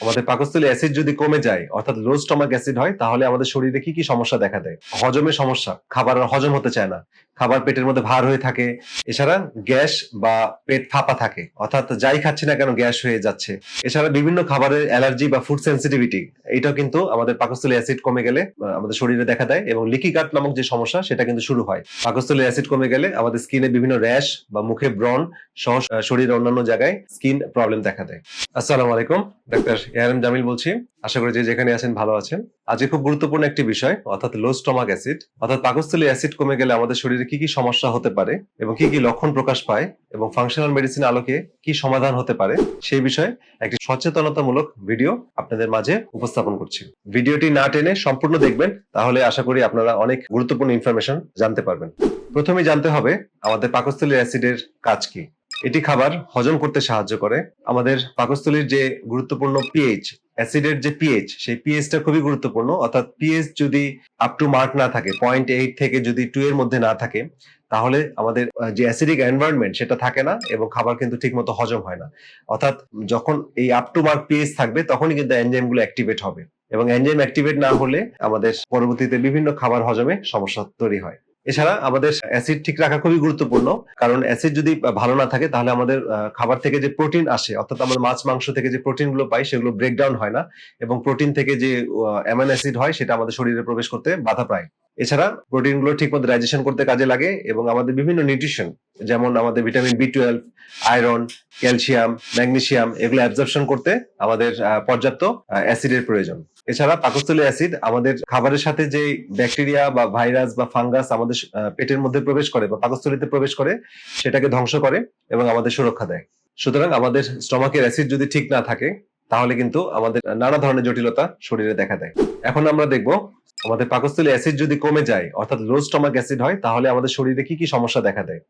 আমাদের পাকস্থলী অ্যাসিড যদি কমে যায়, অর্থাৎ লো স্টমাক অ্যাসিড হয়, তাহলে আমাদের শরীরে কি কি সমস্যা দেখা দেয়? হজমের সমস্যা। খাবার হজম হতে চায় না। খাবার পেটের মধ্যে ভার হয়ে থাকে। এছাড়া গ্যাস বা পেট ফাঁপা থাকে। অর্থাৎ যাই খাচ্ছি না কেন গ্যাস হয়ে যাচ্ছে। এছাড়া বিভিন্ন খাবারের অ্যালার্জি বা ফুড সেন্সিটিভিটি এটাও কিন্তু আমাদের পাকস্থলী অ্যাসিড কমে গেলে আমাদের শরীরে দেখা দেয় এবং লিকি কাট নামক যে সমস্যা, সেটা কিন্তু শুরু হয়। পাকস্থলী অ্যাসিড কমে গেলে আমাদের স্কিনে বিভিন্ন র্যাশ বা মুখে ব্রণ শরীরের অন্যান্য জায়গায় স্কিন প্রবলেম দেখা দেয়। আসসালামু আলাইকুম, ডাক্তার এআরএম জামিল বলছি। আশা করি যে যেখানে আছেন ভালো আছেন। আজকে খুব গুরুত্বপূর্ণ একটি বিষয়, অর্থাৎ লো স্টমাক অ্যাসিড অর্থাৎ পাকস্থলী অ্যাসিড কমে গেলে আমাদের শরীরে কি কি সমস্যা হতে পারে এবং কি কি লক্ষণ প্রকাশ পায় এবং ফাংশনাল মেডিসিন আলোকে কি সমাধান হতে পারে, সেই বিষয়ে একটি সচেতনতামূলক ভিডিও আপনাদের মাঝে উপস্থাপন করছি। ভিডিওটি না টেনে সম্পূর্ণ দেখবেন, তাহলে আশা করি আপনারা অনেক গুরুত্বপূর্ণ ইনফরমেশন জানতে পারবেন। প্রথমে জানতে হবে, আমাদের পাকস্থলী অ্যাসিডের কাজ কি? এটি খাবার হজম করতে সাহায্য করে। আমাদের পাকস্থলীর যে গুরুত্বপূর্ণ পিএইচ অ্যাসিডের যে পিএইচ সেই পিএইচটা খুবই গুরুত্বপূর্ণ। অর্থাৎ পিএইচ যদি আপ টু মার্ক না থাকে পয়েন্ট এইট থেকে যদি টু এর মধ্যে না থাকে, তাহলে আমাদের যে অ্যাসিডিক এনভায়রনমেন্ট সেটা থাকে না এবং খাবার কিন্তু ঠিক মতো হজম হয় না। অর্থাৎ যখন এই আপ টু মার্ক পিএইচ থাকবে, তখনই কিন্তু এনজাইমগুলো অ্যাক্টিভেট হবে। এবং এনজাইম অ্যাক্টিভেট না হলে আমাদের পরবর্তীতে বিভিন্ন খাবার হজমে সমস্যা তৈরি হয়। এছাড়া আমাদের অ্যাসিড ঠিক রাখা খুবই গুরুত্বপূর্ণ। কারণ অ্যাসিড যদি ভালো না থাকে, তাহলে আমাদের খাবার থেকে যে প্রোটিন আসে, অর্থাৎ আমরা মাছ, মাংস থেকে যে প্রোটিনগুলো পাই, সেগুলো ব্রেকডাউন হয় না। এবং প্রোটিন থেকে যে অ্যামাইন অ্যাসিড হয়, সেটা আমাদের শরীরে প্রবেশ করতে বাধা পায়। এছাড়া প্রোটিনগুলো ঠিক মতো ডাইজেশন করতে কাজে লাগে এবং আমাদের বিভিন্ন নিউট্রিশন যেমন আমাদের vitamin B twelve iron calcium magnesium এগুলো অ্যাবজর্পশন করতে আমাদের পর্যাপ্ত অ্যাসিডের প্রয়োজন। এছাড়া পাকস্থলী অ্যাসিড আমাদের খাবারের সাথে যে ব্যাকটেরিয়া বা ভাইরাস বা ফাঙ্গাস আমাদের পেটের মধ্যে প্রবেশ করে বা পাকস্থলীতে প্রবেশ করে, সেটাকে ধ্বংস করে এবং আমাদের সুরক্ষা দেয়। সুতরাং আমাদের স্টমাকের অ্যাসিড যদি ঠিক না থাকে তাহলে কিন্তু আমাদের নানা ধরনের জটিলতা শরীরে দেখা দেয়। এখন আমরা দেখব আমাদের পাকস্থলী অ্যাসিড যদি কমে যায়, অর্থাৎ লো স্টমাক অ্যাসিড হয়, তাহলে আমাদের শরীরে কি কি সমস্যা দেখা দেয়?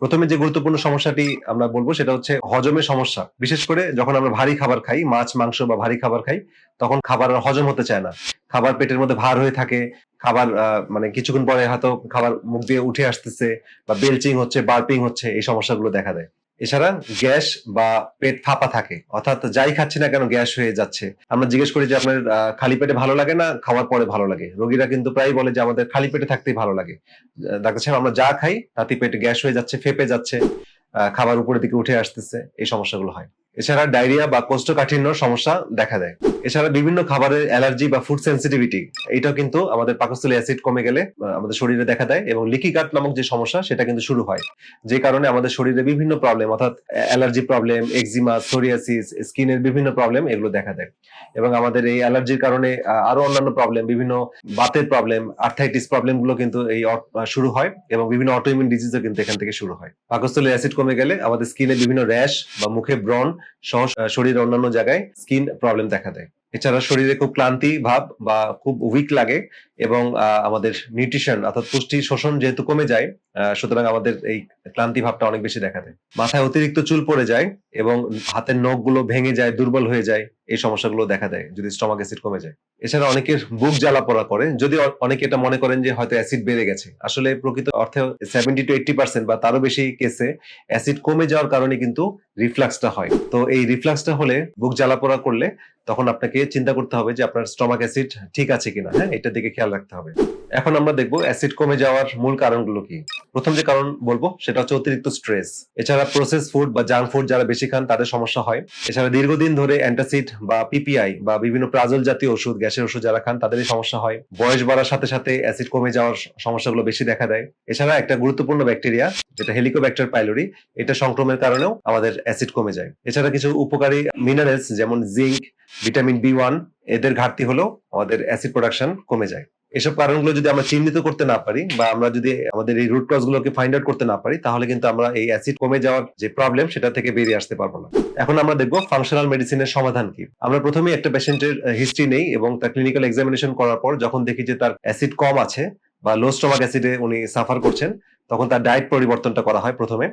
প্রথমে যে গুরুত্বপূর্ণ সমস্যাটি আমরা বলব সেটা হচ্ছে হজমের সমস্যা। বিশেষ করে যখন আমরা ভারী খাবার খাই, মাছ, মাংস বা ভারী খাবার খাই, তখন খাবার হজম হতে চায় না। খাবার পেটের মধ্যে ভার হয়ে থাকে, খাবার মানে কিছুক্ষণ পরে হয়তো খাবার মুখ দিয়ে উঠে আসতেছে বা বেলচিং হচ্ছে, বার্পিং হচ্ছে, এই সমস্যাগুলো দেখা দেয়। এছাড়া গ্যাস বা পেট ফাঁপা থাকে, অর্থাৎ যাই খাচ্ছে না কেন গ্যাস হয়ে যাচ্ছে। আমরা জিজ্ঞেস করি যে আপনার খালি পেটে ভালো লাগে না খাওয়ার পরে ভালো লাগে? রোগীরা কিন্তু প্রায় বলে যে আমাদের খালি পেটে থাকতেই ভালো লাগে। ডাক্তার সাহেব, আমরা যা খাই তাতে পেটে গ্যাস হয়ে যাচ্ছে, ফেপে যাচ্ছে খাবার উপরের দিকে উঠে আসতেছে, এই সমস্যাগুলো হয়। এছাড়া ডায়রিয়া বা কোষ্ঠকাঠিন্য সমস্যা দেখা দেয়। এছাড়া বিভিন্ন খাবারের অ্যালার্জি বা ফুড সেন্সিটিভিটি এটাও কিন্তু আমাদের পাকস্থলী অ্যাসিড কমে গেলে আমাদের শরীরে দেখা দেয় এবং লিকি কাট নামক যে সমস্যা, সেটা কিন্তু শুরু হয়। যে কারণে আমাদের শরীরে বিভিন্ন প্রবলেম অর্থাৎ অ্যালার্জি প্রবলেম এক্সিমা সোরিয়াসিস স্কিনের বিভিন্ন প্রবলেম এগুলো দেখা দেয়। এবং আমাদের এই অ্যালার্জির কারণে আরও অন্যান্য প্রবলেম বিভিন্ন বাতের প্রবলেম আর্থাইটিস প্রবলেমগুলো কিন্তু এই শুরু হয় এবং বিভিন্ন অটোইমিউন ডিজিজও কিন্তু এখান থেকে শুরু হয়। পাকস্থলী অ্যাসিড কমে গেলে আমাদের স্কিনে বিভিন্ন র্যাশ বা মুখে ব্রণ সহ শরীরের অন্যান্য জায়গায় স্কিন প্রবলেম দেখা দেয়। এছাড়া শরীরে খুব ক্লান্তি ভাব বা খুব উইক লাগে এবং আমাদের নিউট্রিশন অর্থাৎ পুষ্টি শোষণ যেহেতু কমে যায় সুতরাং আমাদের এই ক্লান্তি ভাবটা অনেক বেশি দেখা দেয়। মাথায় অতিরিক্ত চুল পড়ে যায় এবং হাতের নখগুলো ভেঙে যায়, দুর্বল হয়ে যায়, এই সমস্যাগুলো দেখা দেয় যদি স্টমাক অ্যাসিড কমে যায়। এছাড়া অনেকের বুক জ্বালা পড়া করে যদি অনেকে এটা মনে করেন যে হয়তো অ্যাসিড বেড়ে গেছে। আসলে প্রকৃত অর্থে সেভেন্টি টু এইটটি পার্সেন্ট বা তারও বেশি কেসে অ্যাসিড কমে যাওয়ার কারণে কিন্তু রিফ্লাক্সটা হয়। তো এই রিফ্লাক্সটা হলে বুক জ্বালা পোড়া করলে তখন আপনাকে চিন্তা করতে হবে যে আপনার স্টমাক অ্যাসিড ঠিক আছে কিনা। হ্যাঁ এটার দিকে খেয়াল রাখতে হবে। এখন আমরা দেখব অ্যাসিড কমে যাওয়ার মূল কারণগুলো কি। প্রথম যে কারণ বলব, সেটা হচ্ছে অতিরিক্ত স্ট্রেস এছাড়া প্রসেস ফুড বা জাঙ্ক ফুড যারা বেশি খান, তাদের সমস্যা হয়। এছাড়া দীর্ঘদিন ধরে অ্যান্টাসিড বা পিপিআই বা বিভিন্ন প্রাজল জাতীয় ওষুধ, গ্যাসের ওষুধ যারা খান, তাদেরই সমস্যা হয়। বয়স বাড়ার সাথে সাথে অ্যাসিড কমে যাওয়ার সমস্যাগুলো বেশি দেখা দেয়। এছাড়া একটা গুরুত্বপূর্ণ ব্যাকটেরিয়া যেটা হেলিকোব্যাক্টার পাইলোরি এটা সংক্রমণের কারণেও আমাদের অ্যাসিড কমে যায়। এছাড়া কিছু উপকারী মিনারেলস যেমন জিঙ্ক ভিটামিন বি ওয়ান এদের ঘাটতি হলেও আমাদের অ্যাসিড প্রোডাকশন কমে যায়। এসব কারণগুলো যদি আমরা চিহ্নিত করতে না পারি বা আমরা যদি আমাদের এই রুট কজ গুলোকে ফাইন্ড আউট করতে না পারি, তাহলে কিন্তু আমরা এই অ্যাসিড কমে যাওয়ার যে প্রবলেম সেটা থেকে বেরিয়ে আসতে পারব না। এখন আমরা দেখব ফাংশনাল মেডিসিনের সমাধান কি। আমরা প্রথমে একটা পেশেন্টের হিস্ট্রি নেই এবং তার ক্লিনিক্যাল এক্সামিনেশন করার পর যখন দেখি যে তার অ্যাসিড কম আছে বা লো স্টমাক অ্যাসিডে উনি সাফার করছেন, তখন তার ডায়েট পরিবর্তনটা করা হয় প্রথমে।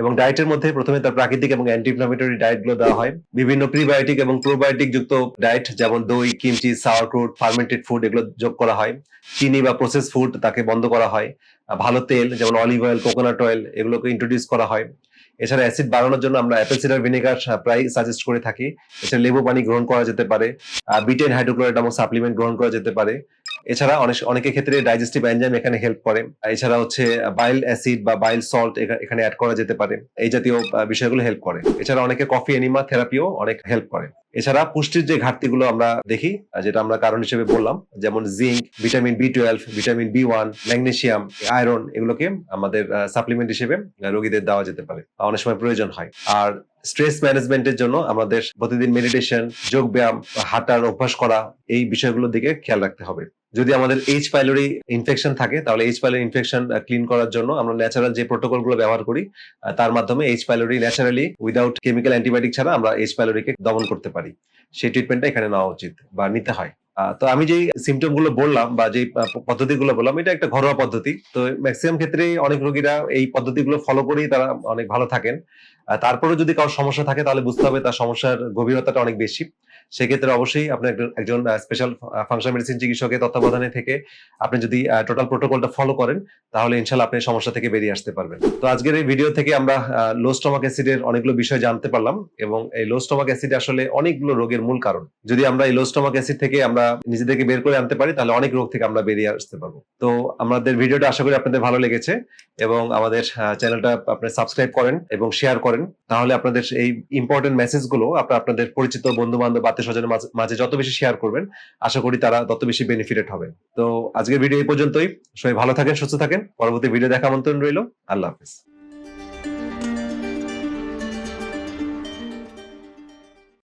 এবং ডায়েটের মধ্যে প্রথমে তার প্রাকৃতিক এবং অ্যান্টি ইনফ্লামেটরি ডায়েটগুলো দেওয়া হয়। বিভিন্ন প্রিবায়োটিক এবং প্রোবায়োটিক যুক্ত ডায়েট যেমন দই kimchi sauerkraut fermented food এগুলো যোগ করা হয়। চিনি বা প্রসেস ফুড তাকে বন্ধ করা হয়। ভালো তেল, যেমন অলিভ অয়েল কোকোনাট অয়েল এগুলোকে ইন্ট্রোডিউস করা হয়। এছাড়া অ্যাসিড বাড়ানোর জন্য আমরা অ্যাপেল সিডার ভিনেগার প্রায় সাজেস্ট করে থাকি। এছাড়া লেবু পানি গ্রহণ করা যেতে পারে। বিটেন হাইড্রোক্লোরাইড নামক সাপ্লিমেন্ট গ্রহণ করা যেতে পারে। এছাড়া অনেক, অনেকের ক্ষেত্রে ডাইজেস্টিভ এনজাইম এখানে হেল্প করে। এছাড়া হচ্ছে বাইল অ্যাসিড বা বাইল সল্ট এখানে অ্যাড করা যেতে পারে। এই জাতীয় বিষয়গুলো হেল্প করে। এছাড়া অনেকে কফি এনিমা থেরাপিও অনেক হেল্প করে। এছাড়া পুষ্টির যে ঘাটতিগুলো আমরা দেখি যেটা আমরা কারণ হিসেবে বললাম, যেমন zinc vitamin B twelve vitamin B one magnesium iron এগুলোকে আমাদের সাপ্লিমেন্ট হিসেবে রোগীদের দেওয়া যেতে পারে অনেক সময় প্রয়োজন হয়। আর স্ট্রেস ম্যানেজমেন্টের জন্য আমাদের প্রতিদিন মেডিটেশন যোগ ব্যায়াম হাঁটার অভ্যাস করা, এই বিষয়গুলোর দিকে খেয়াল রাখতে হবে। যদি আমাদের এইচ পাইলোরি ইনফেকশন থাকে তাহলে এইচ পাইলোরি ইনফেকশন ক্লিন করার জন্য আমরা ন্যাচারাল যে প্রোটোকলগুলো ব্যবহার করি তার মাধ্যমে H pylori naturally without chemical antibiotic ছাড়া আমরা এইচ পাইলোরিকে দমন করতে পারি। সেই ট্রিটমেন্টটা এখানে নেওয়া উচিত বা নিতে হয়। তো আমি যেই সিমটমগুলো বললাম বা যে পদ্ধতিগুলো বললাম এটা একটা ঘরোয়া পদ্ধতি। তো ম্যাক্সিমাম ক্ষেত্রে অনেক রোগীরা এই পদ্ধতিগুলো ফলো করেই তারা অনেক ভালো থাকেন। আহ, তারপরেও যদি কারোর সমস্যা থাকে তাহলে বুঝতে হবে তার সমস্যার গভীরতাটা অনেক বেশি। সেক্ষেত্রে অবশ্যই আপনার একজন- স্পেশাল ফাংশন মেডিসিন চিকিৎসকের তত্ত্বাবধানে থেকে আপনি যদি টোটাল প্রোটোকলটা ফলো করেন, তাহলে ইনশাল্লাহ আপনি সমস্যা থেকে বেরিয়ে আসতে পারবেন। তো আজকের এই ভিডিও থেকে আমরা লো স্টমাক অ্যাসিডের অনেকগুলো বিষয় জানতে পারলাম এবং এই লো স্টমাক অ্যাসিড আসলে অনেকগুলো রোগের মূল কারণ। যদি আমরা এই লো স্টমাক অ্যাসিড থেকে আমরা নিজেদেরকে বের করে আনতে পারি, তাহলে অনেক রোগ থেকে আমরা বেরিয়ে আসতে পারব। তো আমাদের ভিডিওটা আশা করি আপনাদের ভালো লেগেছে এবং আমাদের চ্যানেলটা আপনি সাবস্ক্রাইব করেন এবং শেয়ার করেন। তাহলে আপনাদের এই ইম্পর্টেন্ট মেসেজগুলো আপনার, আপনাদের পরিচিত বন্ধু বান্ধব আত্মীয় স্বজনের মাঝে- যত বেশি শেয়ার করবেন, আশা করি তারা তত বেশি বেনিফিটেড হবে। তো আজকের ভিডিও এই পর্যন্তই। সবাই ভালো থাকেন, সুস্থ থাকেন। পরবর্তী ভিডিও দেখা আমন্ত্রণ রইল। আল্লাহ হাফিজ।